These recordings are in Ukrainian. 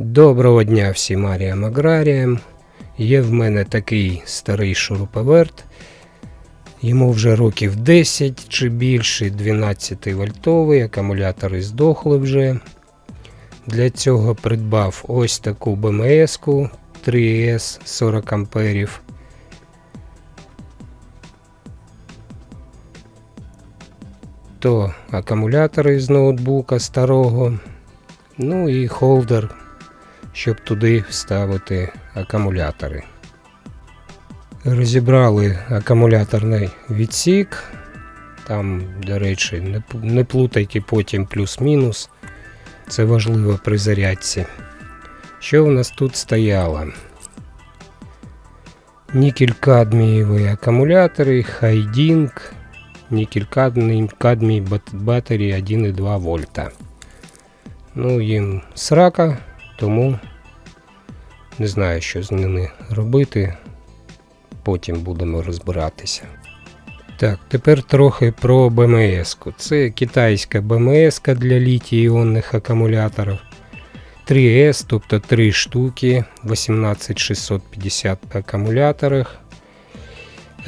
Доброго дня всім аріям аграріям. Є в мене такий старий шуруповерт. Йому вже років 10 чи більше, 12 вольтовий, акумулятори здохли вже. Для цього придбав ось таку БМС-ку 3S 40 амперів. То акумулятори з ноутбука старого. Ну і холдер щоб туди вставити акумулятори. Розібрали акумуляторний відсік. Там, до речі, не, плутайте потім плюс-мінус. Це важливо при зарядці. Що в нас тут стояло? Нікель кадмієві акумулятори, хайдінг, нікель кадмій, батарії 1,2 вольта. Ну, їм срака, тому не знаю, що з ними робити. Потім будемо розбиратися. Так, тепер трохи про БМС. -ку. Це китайська БМС для літій-іонних акумуляторів. 3S, тобто 3 штуки, 18650 акумуляторів.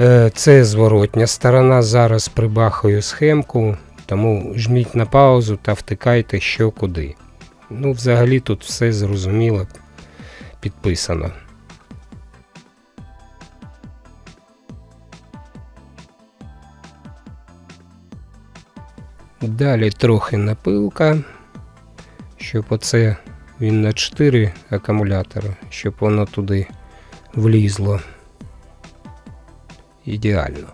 Е, Це зворотня сторона. Зараз прибахаю схемку, тому жміть на паузу та втикайте що куди. Ну, взагалі тут все зрозуміло підписано. Далі трохи напилка, щоб оце він на 4 акумулятори, щоб воно туди влізло. Ідеально.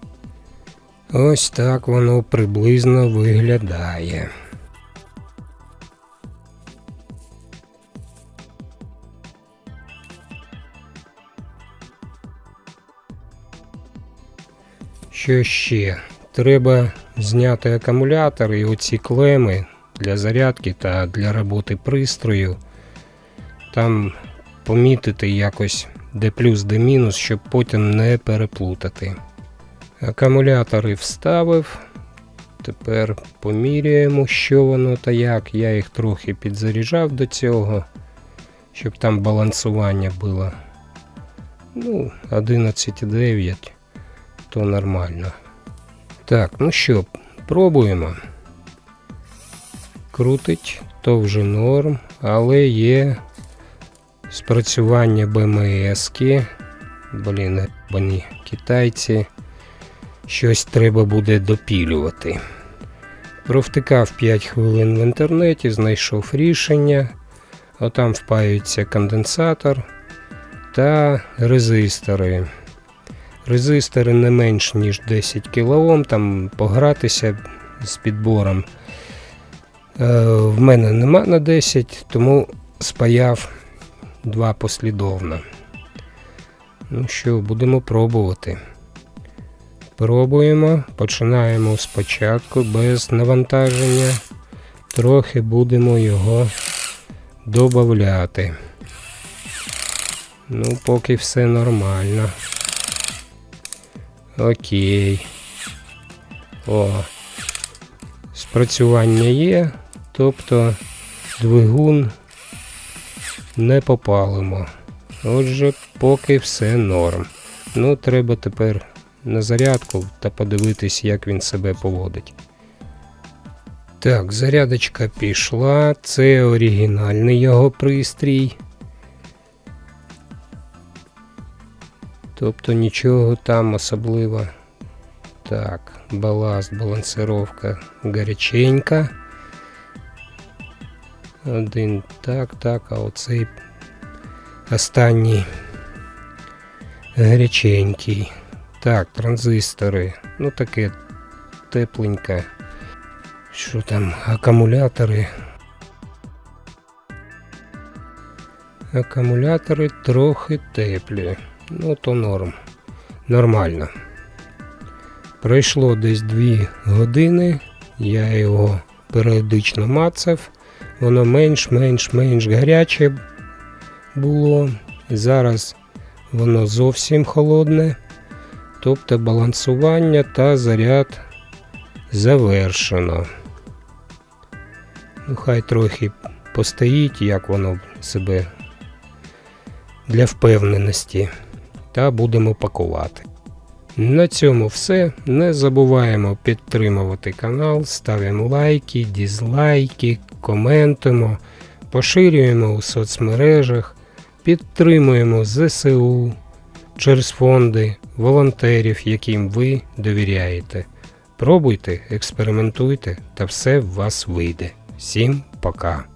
Ось так воно приблизно виглядає. Що ще? Треба зняти акумулятор і оці клеми для зарядки та для роботи пристрою. Там помітити якось де плюс, де мінус, щоб потім не переплутати. Акумулятори вставив. Тепер поміряємо, що воно та як. Я їх трохи підзаряджав до цього, щоб там балансування було. Ну, 11,9 то нормально. Так, ну що, пробуємо. Крутить, то вже норм, але є спрацювання БМС-ки. Блін, вони китайці. Щось треба буде допілювати. Провтикав 5 хвилин в інтернеті, знайшов рішення. Отам впаюється конденсатор та резистори. Резистори не менш ніж 10 кОм, там погратися з підбором. Е, в мене нема на 10, тому спаяв два послідовно. Ну що, будемо пробувати. Пробуємо, починаємо спочатку без навантаження. Трохи будемо його додати. Ну, поки все нормально. Окей. О. Спрацювання є, тобто двигун не попалимо. Отже, поки все норм. Ну, треба тепер на зарядку та подивитись, як він себе поводить. Так, зарядочка пішла. Це оригінальний його пристрій. Тобто нічого там особливо. Так, баласт, балансировка гаряченька. Один так, так, а оцей останній гаряченький. Так, транзистори. Ну таке тепленьке. Що там, акумулятори? Акумулятори трохи теплі. Ну, то норм. Нормально. Пройшло десь 2 години. Я його періодично мацав. Воно менш-менш-менш гаряче було. Зараз воно зовсім холодне. Тобто балансування та заряд завершено. Ну, хай трохи постоїть, як воно себе для впевненості. Та будемо пакувати. На цьому все. Не забуваємо підтримувати канал, ставимо лайки, дізлайки, коментуємо, поширюємо у соцмережах, підтримуємо ЗСУ через фонди, волонтерів, яким ви довіряєте. Пробуйте, експериментуйте, та все в вас вийде. Всім пока!